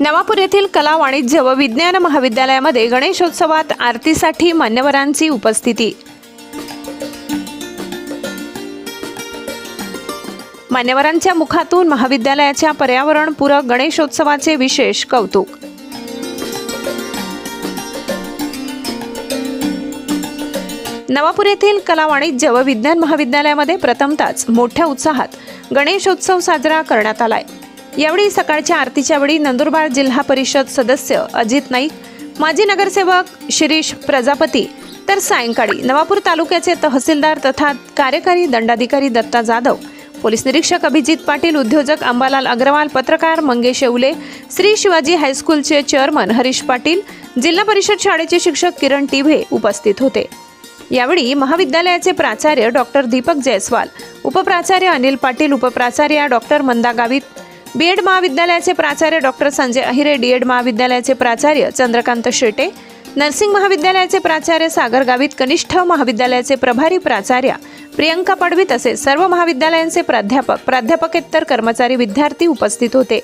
नवापूर येथील कला वाणिज्य व विज्ञान महाविद्यालयामध्ये गणेशोत्सवात आरतीसाठी मान्यवरांची उपस्थिती. मान्यवरांच्या मुखातून महाविद्यालयाच्या पर्यावरणपूरक गणेशोत्सवाचे विशेष कौतुक. नवापूर येथील कला वाणिज्य व विज्ञान महाविद्यालयामध्ये प्रथमताच मोठ्या उत्साहात गणेशोत्सव साजरा करण्यात आलाय. यावेळी सकाळच्या आरतीच्या वेळी नंदुरबार जिल्हा परिषद सदस्य अजित नाईक माजी नगरसेवक शिरीष प्रजापती तर सायंकाळी नवापूर तालुक्याचे तहसीलदार तथा कार्यकारी दंडाधिकारी दत्ता जाधव पोलीस निरीक्षक अभिजित पाटील उद्योजक अंबालाल अग्रवाल पत्रकार मंगेश येवले श्री शिवाजी हायस्कूलचे चेअरमन हरीश पाटील जिल्हा परिषद शाळेचे शिक्षक किरण टिभे उपस्थित होते. यावेळी महाविद्यालयाचे प्राचार्य डॉक्टर दीपक जयस्वाल उपप्राचार्य अनिल पाटील उपप्राचार्य डॉक्टर मंदा गावित बीएड महाविद्यालयाचे प्राचार्य डॉक्टर संजय अहिरे डीएड महाविद्यालयाचे प्राचार्य चंद्रकांत शेटे नर्सिंग महाविद्यालयाचे प्राचार्य सागर गावित कनिष्ठ महाविद्यालयाचे प्रभारी प्राचार्य प्रियंका पडवी तसेच सर्व महाविद्यालयांचे प्राध्यापक प्राध्यापकेतर कर्मचारी विद्यार्थी उपस्थित होते.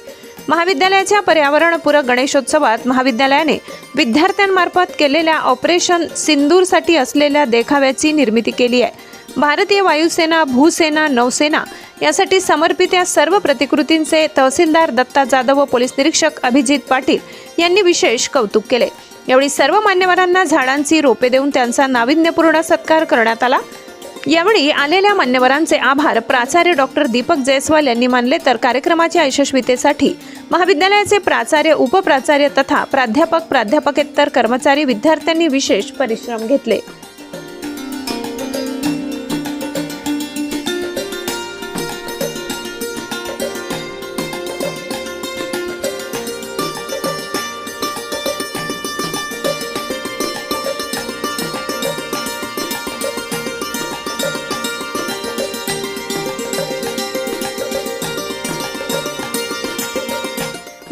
महाविद्यालयाच्या पर्यावरणपूरक गणेशोत्सवात महाविद्यालयाने विद्यार्थ्यांमार्फत केलेल्या ऑपरेशन सिंदूरसाठी असलेल्या देखाव्याची निर्मिती केली आहे. भारतीय वायुसेना भूसेना नौसेना यासाठी समर्पित या सर्व प्रतिकृतींचे तहसीलदार दत्ता जाधव व पोलीस निरीक्षक अभिजित पाटील यांनी विशेष कौतुक केले. यावेळी सर्व मान्यवरांना झाडांची रोपे देऊन त्यांचा नाविन्यपूर्ण सत्कार करण्यात आला. यावेळी आलेल्या मान्यवरांचे आभार प्राचार्य डॉक्टर दीपक जयस्वाल यांनी मानले तर कार्यक्रमाच्या यशस्वीतेसाठी महाविद्यालयाचे प्राचार्य उपप्राचार्य तथा प्राध्यापक प्राध्यापकेतर कर्मचारी विद्यार्थ्यांनी विशेष परिश्रम घेतले.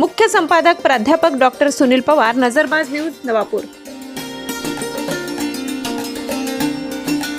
मुख्य संपादक प्राध्यापक डॉक्टर सुनील पवार नजरबाज न्यूज नवापूर.